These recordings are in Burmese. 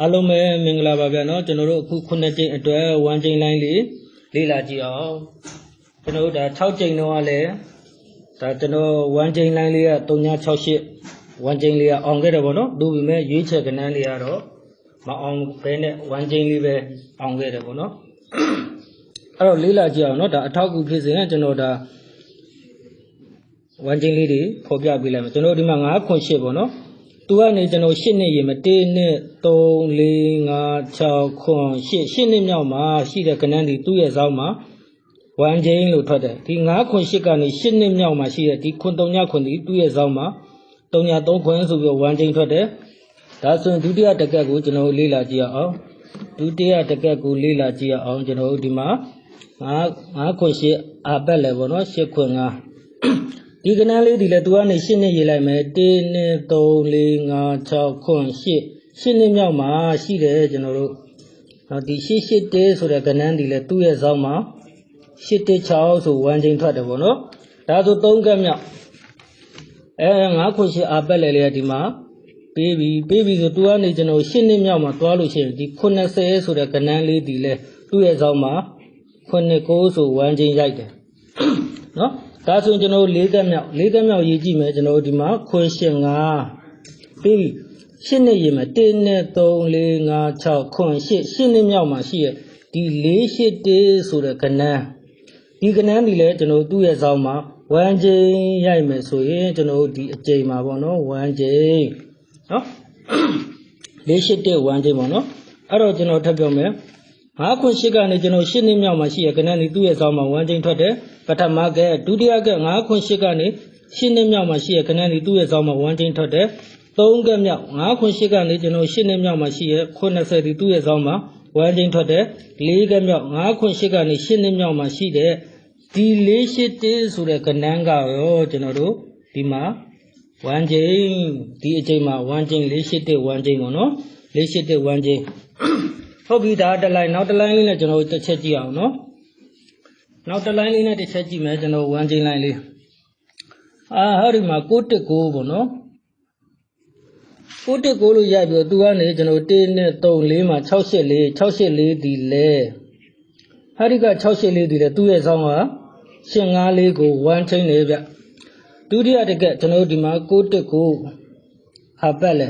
အားလုံးပဲမင်္ဂလာပါဗျာနော်ကျွန်တော်တို့အခု9ကြိမ်အတွက်1ကြိမ်လိုင်းလေးလေ့လာကြည့်အောင်ကျွန်တော်တို့ဒါ6ကြိမ်တော့လည်းဒါကျွန်တော်1ကြိမ်လိုင်းလေးက3968 1ကြိမ်လေးကအောင်ခဲ့တယ်ပေါ့နော်သို့ပေမဲ့ရွေးချယ်ကဏ္ဍလေးကတော့မအောင်ဘဲနဲ့1ကြိမ်လေးပဲအောင်ခဲ့တယ်ပေါ့နော်အဲ့တော့လေ့လာကြည့်အောင်နော်ဒါအထောက်အကူဖြစ်စေရင်ကျွန်တော်ဒါ1ကြိမ်လေးတွေဖော်ပြပေးလိုက်မယ်ကျွန်တော်ဒီမှာ9ခွန်8ပေါ့နော် သူကနေကျွန်တော်8နှစ်ရေမ1နှစ်3 4 5 6ခွန်8 8နှစ်မြောက်မှာရှိတဲ့ကဏ္ဍဒီသူ့ရဲ့ဇောင်းမှာ1ချိန်လို့ထွက်တယ်ဒီ9ခွန်8ကနေ8နှစ်မြောက်မှာရှိတဲ့ဒီခွန်3ညခွန်ဒီသူ့ရဲ့ဇောင်းမှာ3ည3ခွန်ဆိုပြီး1ချိန်ထွက်တယ်ဒါဆိုရင်ဒုတိယတကက်ကိုကျွန်တော်လေ့လာကြည့်အောင်ဒုတိယတကက်ကိုလေ့လာကြည့်အောင်ကျွန်တော်ဒီမှာ9 9ခွန်8အာပက်လေပေါ့နော်8ခွန်9 ဒီကနန်းလေးဒီလေသူကနေ8နှစ်ရေးလိုက်မယ်1 2 3 4 5 6ခွန်8 8နှစ်မြောက်မှာရှိတယ်ကျွန်တော်တို့နော်ဒီ881ဆိုတဲ့ကနန်းဒီလေသူ့ရဲ့ဇောင်းမှာ816ဆို1ချိန်ထွက်တယ်ပေါ့နော်ဒါဆို3ကက်မြောက်အဲ9ခွန်8အာပက်လေလေးကဒီမှာပေးပြီပေးပြီဆိုသူကနေကျွန်တော်8နှစ်မြောက်မှာသွားလို့ရှိရင်ဒီ80ဆိုတဲ့ကနန်းလေးဒီလေသူ့ရဲ့ဇောင်းမှာ89ဆို1ချိန်ရိုက်တယ်နော် ဒါဆိုရင်ကျွန်တော်၄ကက်မြောက်၄ကက်မြောက်ရေးကြည့်မယ်ကျွန်တော်ဒီမှာခွန်ရှင်5ပြီးပြီရှင်းနေရေးမယ်1နဲ့3 4 5 6ခွန်8ရှင်းနေမြောက်မှာရှိရဒီ4 8 1ဆိုတဲ့ကဏ္ဍဒီကဏ္ဍဒီလဲကျွန်တော်သူ့ရဲ့ဇောင်းမှာ1ချိန်ရိုက်မယ်ဆိုရင်ကျွန်တော်ဒီအချိန်မှာပေါ့နော်1ချိန်နော်4 8 1 1ချိန်ပေါ့နော်အဲ့တော့ကျွန်တော်ထပ်ပြောမယ်ငါးခွန်ရှိကနေကျွန်တော်ရှင်းနေမြောက်မှာရှိရကဏ္ဍဒီသူ့ရဲ့ဇောင်းမှာ1ချိန်ထွက်တယ် ပထမကဲဒုတိယကဲငါးခွန်ရှိကနေရှင်းနေမြောက်မှာရှိရကဏ္ဍဒီသူ့ရဲ့ဇောင်းမှာ1ချိန်ထွက်တယ်သုံးကမြောက်9ခွန်8ကနေကျွန်တော်8နှစ်မြောက်မှာရှိရ80ဒီသူ့ရဲ့ဇောင်းမှာဝမ်းချင်းထွက်တယ်၄ကမြောက်9ခွန်8ကနေ8နှစ်မြောက်မှာရှိတဲ့ဒီ481ဆိုတဲ့ကဏ္ဍကရောကျွန်တော်တို့ဒီမှာဝမ်းချင်းဒီအချိန်မှာဝမ်းချင်း481ဝမ်းချင်းပေါ့နော်481ဝမ်းချင်းဟုတ်ပြီဒါတစ်လိုက်နောက်တစ်လိုက်လေးနဲ့ကျွန်တော်တို့တစ်ချက်ကြည့်အောင်နော် နောက်တစ်လိုက်လေးနဲ့တစ်ချက်ကြည့်မယ်ကျွန်တော်ဝမ်းချင်းလိုက်လေးအာဟောဒီမှာ619ပေါ့နော်ကိုတက်ကိုလို့ရိုက်ပြီးတော့သူကနေကျွန်တော်1နဲ့3 4မှာ684 684ဒီလဲဟာဒီက684ဒီလဲသူ့ရဲ့ဆောင်းက854ကို1ချင်းနေဗျဒုတိယတကက်ကျွန်တော်ဒီမှာ6တက်ကိုဟာပတ်လဲ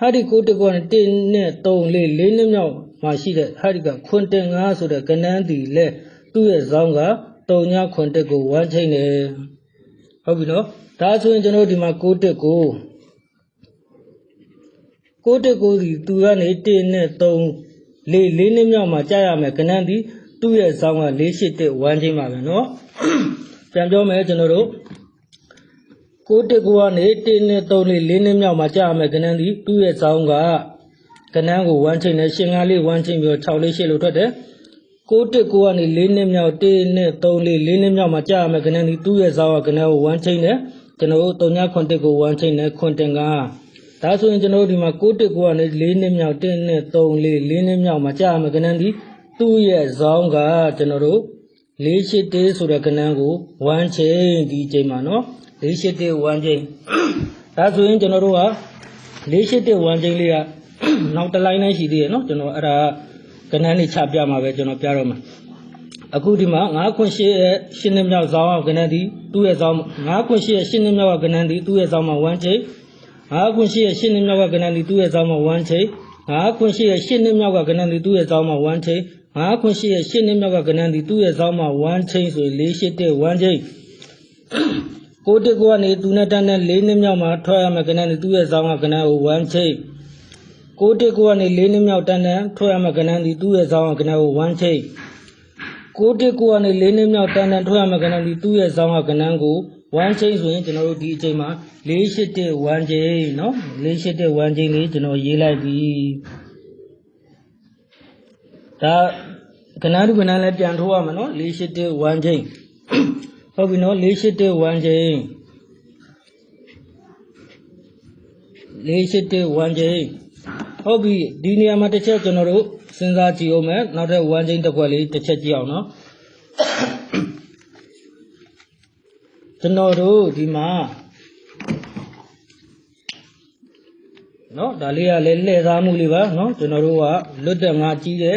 ဟာဒီ6တက်ကိုနဲ့1နဲ့3 4 4နှစ်မြောက်မှာရှိတဲ့ဟာဒီကခွန်တင်5ဆိုတဲ့ကနန်းဒီလဲ သူ့ရဲ့ဇောင်းက3.9ကို1ချိန်တယ်ဟုတ်ပြီနော်ဒါဆိုရင်ကျွန်တော်ဒီမှာ6တက်ကို6တက်ကိုဒီသူကနေ1နဲ့3လေးလေးနှစ်မြောက်မှာကြာရမယ်ခဏန်းဒီသူ့ရဲ့ဇောင်းက6.8တက်1ချိန်ပါပဲနော်ပြန်ပြောမယ်ကျွန်တော်တို့ကိုတက်ကိုကနေ1နဲ့3လေးလေးနှစ်မြောက်မှာကြာရမယ်ခဏန်းဒီသူ့ရဲ့ဇောင်းကခဏန်းကို1ချိန်နဲ့ရှင်ကလေး1ချိန်ပြီးတော့6လေး8လို့ထွက်တယ် ကိုတက်ကိုကနေ4နှစ်မြောက်1နဲ့3 4 4နှစ်မြောက်မှာကြာရမယ်ခဏန်းဒီသူ့ရဲ့ဆောင်းကခဏန်းကို1ချင်းနဲ့ကျွန်တော်တို့3ညခွန်တက်ကို1ချင်းနဲ့ခွန်တင်ကဒါဆိုရင်ကျွန်တော်တို့ဒီမှာ6တက်ကိုကနေ4နှစ်မြောက်1နဲ့3 4 4နှစ်မြောက်မှာကြာမှာကဏ္ဍဒီသူ့ရဲ့ဇောင်းကကျွန်တော်တို့481ဆိုတဲ့ကဏ္ဍကို1ချိန်ဒီချိန်မှာနော်481 1ချိန်ဒါဆိုရင်ကျွန်တော်တို့က481 1ချိန်လေးကနောက်တစ်လိုင်းနဲ့ရှိသေးရနော်ကျွန်တော်အဲ့ဒါက ဏ္ဍလေးချပြမှာပဲကျွန်တော်ပြတော့မှာအခုဒီမှာ9ခွန်8ရဲ့8နှစ်မြောက်ဇောင်းကဏ္ဍဒီသူ့ရဲ့ဇောင်း9ခွန်8ရဲ့8နှစ်မြောက်ကဏ္ဍဒီသူ့ရဲ့ဇောင်းမှာ1ချိန်ငါးခွင့်ရှိရဲ့ရှင်းနှစ်မြောက်ကကဏ္ဍဒီသူ့ရဲ့ဇောင်းမှာ1ချိန်ငါးခွင့်ရှိရဲ့ရှင်းနှစ်မြောက်ကကဏ္ဍဒီသူ့ရဲ့ဇောင်းမှာ1ချိန်ငါးခွင့်ရှိရဲ့ရှင်းနှစ်မြောက်ကကဏ္ဍဒီသူ့ရဲ့ဇောင်းမှာ1ချိန်ဆိုရင်4 8တဲ့1ချိန်ကိုတက်ကိုကနေသူနဲ့တန်းနဲ့၄နှစ်မြောက်မှာထွက်ရမယ်ကဏ္ဍဒီသူ့ရဲ့ဇောင်းကကဏ္ဍကို1ချိန် ကိုတက်ကိုကနေ၄နှစ်မြောက်တန်းနဲ့ထွက်ရမယ်ကဏ္ဍဒီသူ့ရဲ့ဇောင်းကကဏ္ဍကို1ချိန်ကိုတက်ကိုကနေ၄နှစ်မြောက်တန်းနဲ့ထွက်ရမယ်ကဏ္ဍဒီသူ့ရဲ့ဇောင်းကကဏ္ဍကို1ချိန်ဆိုရင်ကျွန်တော်တို့ဒီအချိန်မှာ481 1ချိန်เนาะ481 1ချိန်လေးကျွန်တော်ရေးလိုက်ပြီဒါကဏ္ဍတုကဏ္ဍလည်းပြန်ထိုးရမှာเนาะ481 1ချိန်ဟုတ်ပြီเนาะ481 1ချိန်481 1ချိန် ဟုတ်ပြီဒီနေရာမှာတစ်ချက်ကျွန်တော်တို့စဉ်းစားကြည့်အောင်မယ်နောက်ထပ်ဝမ်းချင်းတစ်ခွက်လေးတစ်ချက်ကြည့်အောင်နော်ကျွန်တော်တို့ဒီမှာနော်ဒါလေးကလည်းလှည့်စားမှုလေးပါနော်ကျွန်တော်တို့ကလွတ်တဲ့ငါကြီးတဲ့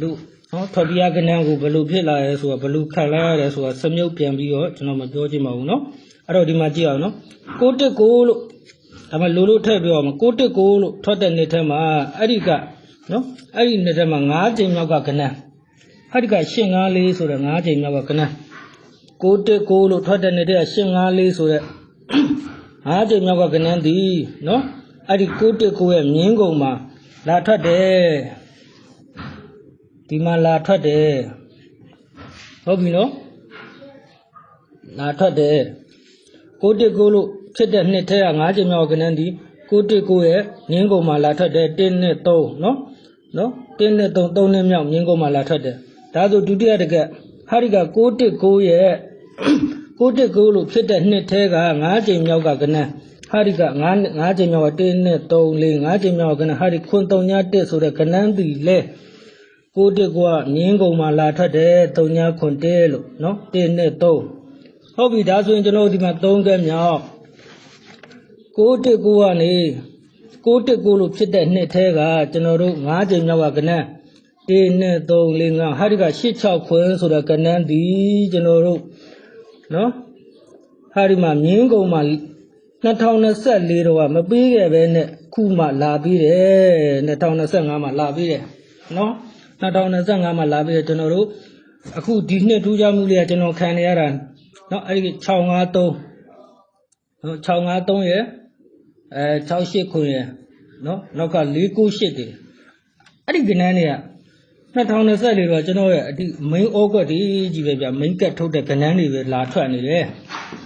လူနော်ထွက်ပြကနန်းကိုဘလို့ဖြစ်လာရဲဆိုတာဘလို့ခံလိုက်ရဲဆိုတာစမြုပ်ပြန်ပြီးတော့ကျွန်တော်မပြောချင်ပါဘူးနော်အဲ့တော့ဒီမှာကြည့်အောင်နော်ကိုတက်ကိုလို့ ဒါမှလိုလိုထည့်ပြောအောင်ကိုတက်ကိုလို့ထွက်တဲ့နှစ်ထဲမှာအဲ့ဒီကနော်အဲ့ဒီနှစ်ထဲမှာ၅ချိန်မြောက်ကကနန်းအဲ့ဒီကရှင်၅လေးဆိုတဲ့၅ချိန်မြောက်ကကနန်းကိုတက်ကိုလို့ထွက်တဲ့နှစ်ထဲကရှင်၅လေးဆိုတဲ့၅ချိန်မြောက်ကကနန်းသည်နော်အဲ့ဒီကိုတက်ကိုရဲ့မြင်းကုံမှာလာထွက်တယ်ဒီမှာလာထွက်တယ်ဟုတ်ပြီနော်လာထွက်တယ်ကိုတက်ကိုလို့ ဖြစ်တဲ့နှစ်ထဲက၅ချိန်မြောက်ကကနန်းသည်ကိုတက်ကိုရဲ့မြင်းကုံမှာလာထွက်တယ်1နဲ့3နော်နော်1နဲ့3 3နဲ့မြောက်မြင်းကုံမှာလာထွက်တယ်ဒါဆိုဒုတိယတကက်ဟာဒီကကိုတက်ကိုရဲ့ကိုတက်ကိုလို့ဖြစ်တဲ့နှစ်ထဲက9ချိန်မြောက်ကကနန်းဟာဒီက9 9ချိန်မြောက်က1နဲ့3 4 5ချိန်မြောက်ကကနန်းဟာဒီခွန်3ည1ဆိုတဲ့ကနန်းတီလဲကိုတက်ကိုကမြင်းကုံမှာလာထွက်တယ်3ညခွန်1လို့နော်1နဲ့3ဟုတ်ပြီဒါဆိုရင်ကျွန်တော်တို့ဒီမှာ3ကက်မြောက် ကိုတက်ကိုကနေကိုတက်ကိုလို့ဖြစ်တဲ့နှစ်ထဲကကျွန်တော်တို့9ချိန်မြောက်ကကနန်း1နဲ့3 4 5ဟာဒီက8 6ခွန်းဆိုတဲ့ကနန်းဒီကျွန်တော်တို့နော်ဟာဒီမှာမြင်းကုံမှာ2024တော့ကမပေးခဲ့ပဲနဲ့ခုမှလာပြီးတယ်2025မှာလာပြီးတယ်နော်2025မှာလာပြီးတယ်ကျွန်တော်တို့အခုဒီနှစ်ထူးခြားမှုလေးကကျွန်တော်ခံနေရတာနော်အဲ့ဒီ653နော်653ရယ် အဲ68ခွင်ရယ်နော်နောက်က498တယ်အဲ့ဒီကဏ္ဍတွေက2024တော့ကျွန်တော်ရဲ့အဒီ main organ ဒီကြီးပဲဗျ main cut ထုတ်တဲ့ကဏ္ဍတွေပဲလာထွက်နေတယ်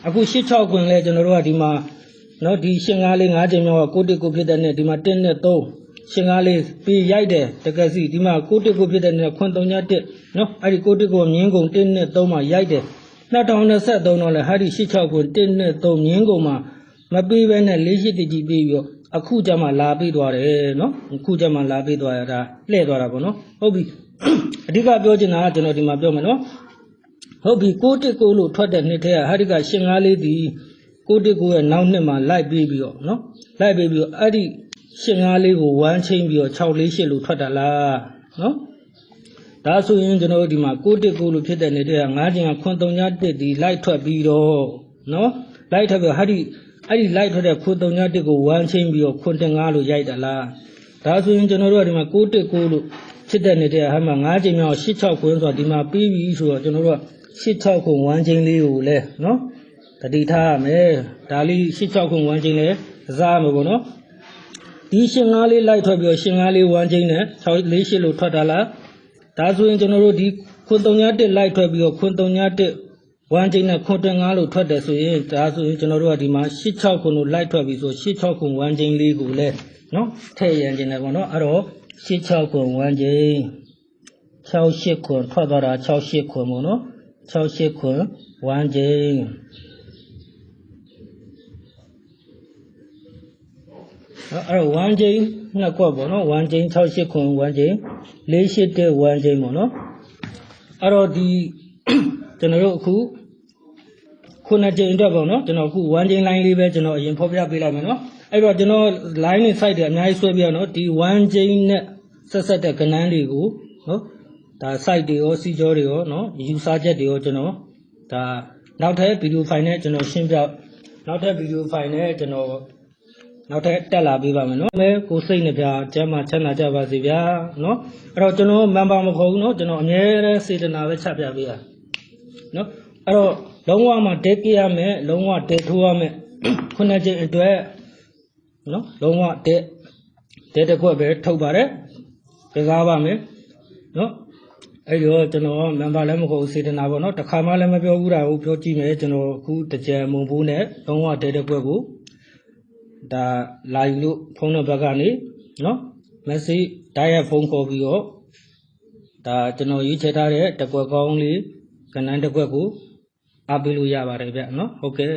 အခု86ခွင်လဲကျွန်တော်တို့ကဒီမှာနော်ဒီရှင်ကားလေး5ချိန်မြောက်ကကိုတစ်ကိုဖြစ်တဲ့နဲ့ဒီမှာ1နဲ့3ရှင်ကားလေးပြီးရိုက်တယ်တကယ်စီဒီမှာကိုတစ်ကိုဖြစ်တဲ့နဲ့ခွန်3ည1နော်အဲ့ဒီကိုတစ်ကိုမြင်းကုန်1နဲ့3မှာရိုက်တယ်2023တော့လဲဟာဒီ86ခွင်1နဲ့3မြင်းကုန်မှာ မပြီးပဲနဲ့၄ရှိတကြီးပြီးပြီးတော့အခုကျမှလာပြီးသွားတယ်နော်အခုကျမှလာပြီးသွားရတာလှည့်သွားတာပေါ့နော်ဟုတ်ပြီအဓိကပြောချင်တာကကျွန်တော်ဒီမှာပြောမယ်နော်ဟုတ်ပြီကိုတစ်ကိုလို့ထွက်တဲ့နှစ်ထဲကဟာဒီကရှင်ငါးလေးဒီကိုတစ်ကိုရဲ့နောက်နှစ်မှာလိုက်ပြီးပြီးတော့နော်လိုက်ပြီးပြီးတော့အဲ့ဒီရှင်ငါးလေးကိုဝမ်းချင်းပြီးတော့6လေး8လို့ထွက်တာလားနော်ဒါဆိုရင်ကျွန်တော်တို့ဒီမှာကိုတစ်ကိုလို့ဖြစ်တဲ့နှစ်ထဲက9ချင်းကခွန်3ည1ဒီလိုက်ထွက်ပြီးတော့နော်လိုက်ထွက်ပြီးတော့ဟာဒီ အဲ့ဒီလိုက်ထွက်တဲ့ခွန်3ည1ကိုဝမ်းချင်းပြီးတော့ခွန်တင်9လို့ရိုက်တာလားဒါဆိုရင်ကျွန်တော်တို့ကဒီမှာကိုတစ်ကိုလို့ဖြစ်တဲ့နေတဲ့ဟာမှာ9ချိန်မြောက်86ခွန်းဆိုတော့ဒီမှာပြီးပြီဆိုတော့ကျွန်တော်တို့က86ခွန်း1ချိန်လေးကိုလည်းနော်တတိထားရမယ်ဒါလေး86ခွန်း1ချိန်လေးစားမှာပေါ့နော်ဒီရှင်ငါးလေးလိုက်ထွက်ပြီးတော့ရှင်ငါးလေး1ချိန်နဲ့6 4 8လို့ထွက်တာလားဒါဆိုရင်ကျွန်တော်တို့ဒီခွန်း3ည1လိုက်ထွက်ပြီးတော့ခွန်း3ည 1 1ချိန်နဲ့ခွန်း5လို့ထွက်တယ်ဆိုရင်ဒါဆိုရင်ကျွန်တော်တို့ကဒီမှာ86ခွန်းလို့လိုက်ထွက်ပြီးဆို86ခွန်း1ချိန်လေးကိုလည်းနော်ထည့်ရန်ကျင်တယ်ပေါ့နော်အဲ့တော့86ခွန်1ချိန်68ခွန်ထွက်သွားတာ68ခွန်ပေါ့နော်68ခွန်1ချိန်အဲ့တော့1ချိန်နှစ်ခွက်ပေါ့နော်1ချိန်68ခွန်1ချိန်48တဲ့1ချိန်ပေါ့နော်အဲ့တော့ဒီကျွန်တော်တို့အခု ခုနှစ်ချိန်အတွက်ပေါ့နော်ကျွန်တော်အခု1ချိန် line လေးပဲကျွန်တော်အရင်ဖော်ပြပေးလိုက်မယ်နော်အဲ့တော့ကျွန်တော် line နဲ့ site တွေအများကြီးဆွဲပြရနော်ဒီ1ချိန်နဲ့ဆက်ဆက်တဲ့ကဏ္ဍတွေကိုနော်ဒါ site တွေရောစီကြောတွေရောနော် user ချက်တွေရောကျွန်တော်ဒါနောက်ထပ် video file နဲ့ကျွန်တော်ရှင်းပြနောက်ထပ် video file နဲ့ကျွန်တော်နောက်ထပ်တက်လာပေးပါမယ်နော်မဲကိုစိတ်နဲ့ဗျာကျမ်းမှာချမ်းသာကြပါစေဗျာနော်အဲ့တော့ကျွန်တော် member မခေါ်ဘူးနော်ကျွန်တော်အမြဲတမ်းစေတနာပဲချပြပေးတာနော်အဲ့တော့ လုံးဝမှတက်ကြရမယ်လုံးဝတက်ထိုးရမယ်ခုနှစ်ချိန်အတွက်နော်လုံးဝတက်တက်တစ်ခွက်ပဲထုတ်ပါတယ်ကစားပါမယ်နော်အဲ့တော့ကျွန်တော်မန်ပါလည်းမဟုတ်ဘူးစေတနာပေါ့နော်တခါမှလည်းမပြောဘူးတာကိုပြောကြည့်မယ်ကျွန်တော်အခုတကြံမုံဘူးနဲ့လုံးဝတဲတဲ့ကွက်ကိုဒါလာယူလို့ဖုန်းနံပါတ်ကနေနော် message ဓာတ်ရိုက်ဖုန်းခေါ်ပြီးတော့ဒါကျွန်တော်ရွေးချယ်ထားတဲ့တကွက်ကောင်းလေးကဏ္ဍတစ်ကွက်ကို အားပေးလို့ရပါတယ်ဗျနော်ဟုတ်ကဲ့